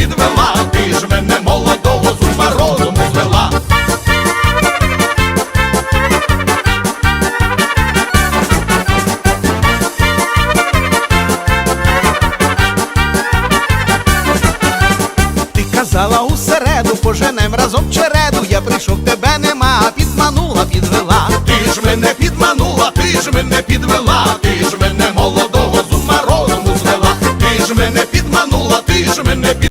підвела, ти ж мене молодого з ума розуму звела. Ти казала усереду, поженем разом череду, я прийшов тебе нема, підманула, підвела. Ти ж мене підманула, ти ж мене підвела, ти ж мене молодого. Ти ж мене підманула, ти ж мене підманула